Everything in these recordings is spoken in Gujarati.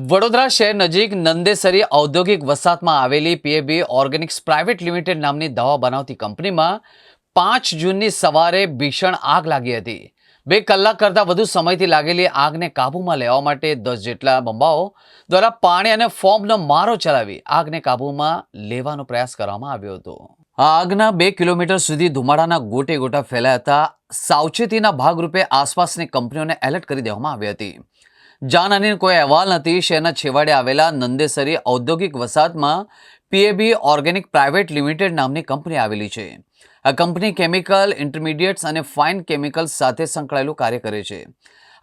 વડોદરા શહેર નજીક નંદેસરી ઔદ્યોગિક વસાહતમાં આવેલી પીએબી ઓર્ગેનિક્સ પ્રાઇવેટ લિમિટેડ નામની દવા બનાવતી કંપનીમાં પાંચ જૂનની સવારે ભીષણ આગ લાગી હતી. બે કલાક કરતાં વધુ સમયથી લાગેલી આગને કાબૂમાં લેવા માટે દસ જેટલા બંબાઓ દ્વારા પાણી અને ફોર્મનો મારો ચલાવી આગને કાબૂમાં લેવાનો પ્રયાસ કરવામાં આવ્યો હતો. આ આગના બે કિલોમીટર સુધી ધુમાડાના ગોટે ગોટા ફેલાયા હતા. સાવચેતીના ભાગરૂપે આસપાસની કંપનીઓને એલર્ટ કરી દેવામાં આવી હતી. જાનહાનિનો કોઈ અહેવાલ નથી. શહેરના છેવાડે આવેલા નંદેસરી ઔદ્યોગિક વસાહતમાં પીએબી ઓર્ગેનિક પ્રાઇવેટ લિમિટેડ નામની કંપની આવેલી છે. આ કંપની કેમિકલ ઇન્ટરમીડિયેટ્સ અને ફાઇન કેમિકલ્સ સાથે સંકળાયેલું કાર્ય કરે છે.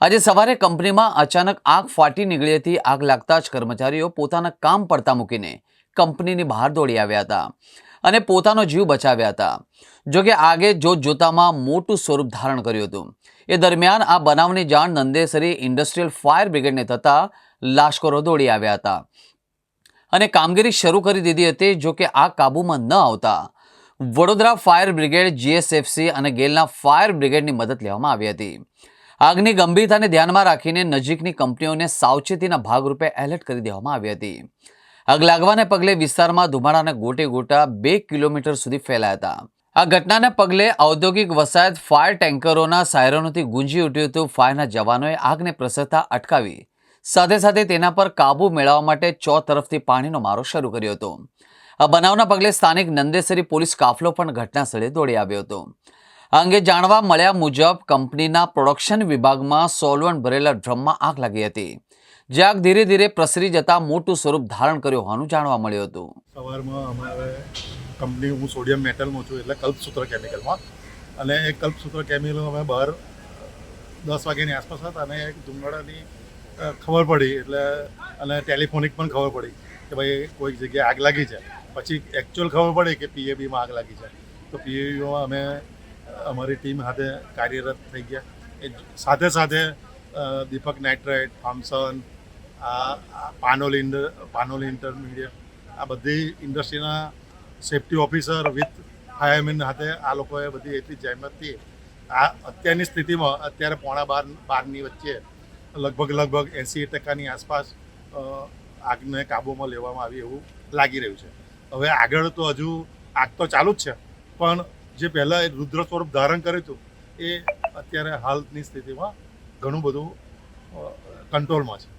આજે સવારે કંપનીમાં અચાનક આગ ફાટી નીકળી હતી. આગ લાગતા જ કર્મચારીઓ પોતાના કામ પડતા મૂકીને કંપનીની બહાર દોડી આવ્યા હતા. અને પોતાનો જીવ બચાવ્યા હતા. જોકે આગે જોત જોતામાં મોટું સ્વરૂપ ધારણ કર્યું હતું. એ દરમિયાન આ બનાવની જાણ નંદેસરી ઇન્ડસ્ટ્રીયલ ફાયર બ્રિગેડને થતાં લાશ્કરો દોડી આવ્યા હતા. અને કામગીરી શરૂ કરી દીધી હતી, જોકે આ કાબૂમાં ન આવતા. વડોદરા ફાયર બ્રિગેડ, જીએસએફસી અને ગેલના ફાયર બ્રિગેડની મદદ લેવામાં આવી હતી. આગની ગંભીરતાને ધ્યાનમાં રાખીને નજીકની કંપનીઓને સાવચેતીના ભાગરૂપે એલર્ટ કરી દેવામાં આવી હતી. આગ લાગવાને પગલે વિસ્તારમાં ધુમાડાના ગોટે ગોટા બે કિલોમીટર સુધી ફેલાયા હતા. આ ઘટનાને પગલે ઔદ્યોગિક વસાહત ફાયર ટેન્કરોના સાયરનોથી ગુંજી ઉઠ્યું હતું. ફાયરના જવાનોએ આગને પ્રસરતા અટકાવી. સાથે સાથે તેના પર કાબૂ મેળવવા માટે ચો તરફથી પાણીનો મારો શરૂ કર્યો હતો. આ બનાવના પગલે સ્થાનિક નંદેસરી પોલીસ કાફલો પણ ઘટના સ્થળે દોડી આવ્યો હતો. આ અંગે જાણવા મળ્યા મુજબ કંપનીના પ્રોડક્શન વિભાગમાં સોલવન ભરેલા ડ્રમમાં આગ લાગી હતી, જે આગ ધીરે ધીરે પ્રસરી જતા મોટું સ્વરૂપ ધારણ કર્યું હોવાનું જાણવા મળ્યું હતું. સવારમાં અમારે કંપની, હું સોડિયમ મેટલમાં છું એટલે કલ્પસૂત્ર કેમિકલમાં. અને એ કલ્પસૂત્ર કેમિકલ અમે બહાર દસ વાગ્યાની આસપાસ હતા અને ધુમાડાની ખબર પડી એટલે, અને ટેલિફોનિક પણ ખબર પડી કે ભાઈ કોઈક જગ્યાએ આગ લાગી છે. પછી એકચ્યુઅલ ખબર પડી કે પીએબીમાં આગ લાગી છે. તો પીએબીમાં અમે અમારી ટીમ સાથે કાર્યરત થઈ ગયા. એ સાથે સાથે દીપક નાઇટ્રાઇટ આ પાનોલ ઇન્ડ, પાનોલ ઇન્ટરમીડિયેટ આ બધી ઇન્ડસ્ટ્રીના સેફ્ટી ઓફિસર વિથ ફાયરમેન સાથે આ લોકોએ બધી એટલી જહેમતથી આ અત્યારની સ્થિતિમાં અત્યારે પોણા બાર, બારની વચ્ચે લગભગ લગભગ એંસી ટકાની આસપાસ આગને કાબૂમાં લેવામાં આવી એવું લાગી રહ્યું છે. હવે આગળ તો હજુ આગ તો ચાલુ જ છે, પણ જે પહેલાં રુદ્ર સ્વરૂપ ધારણ કર્યું હતું, એ અત્યારે હાલની સ્થિતિમાં ઘણું બધું કંટ્રોલમાં છે.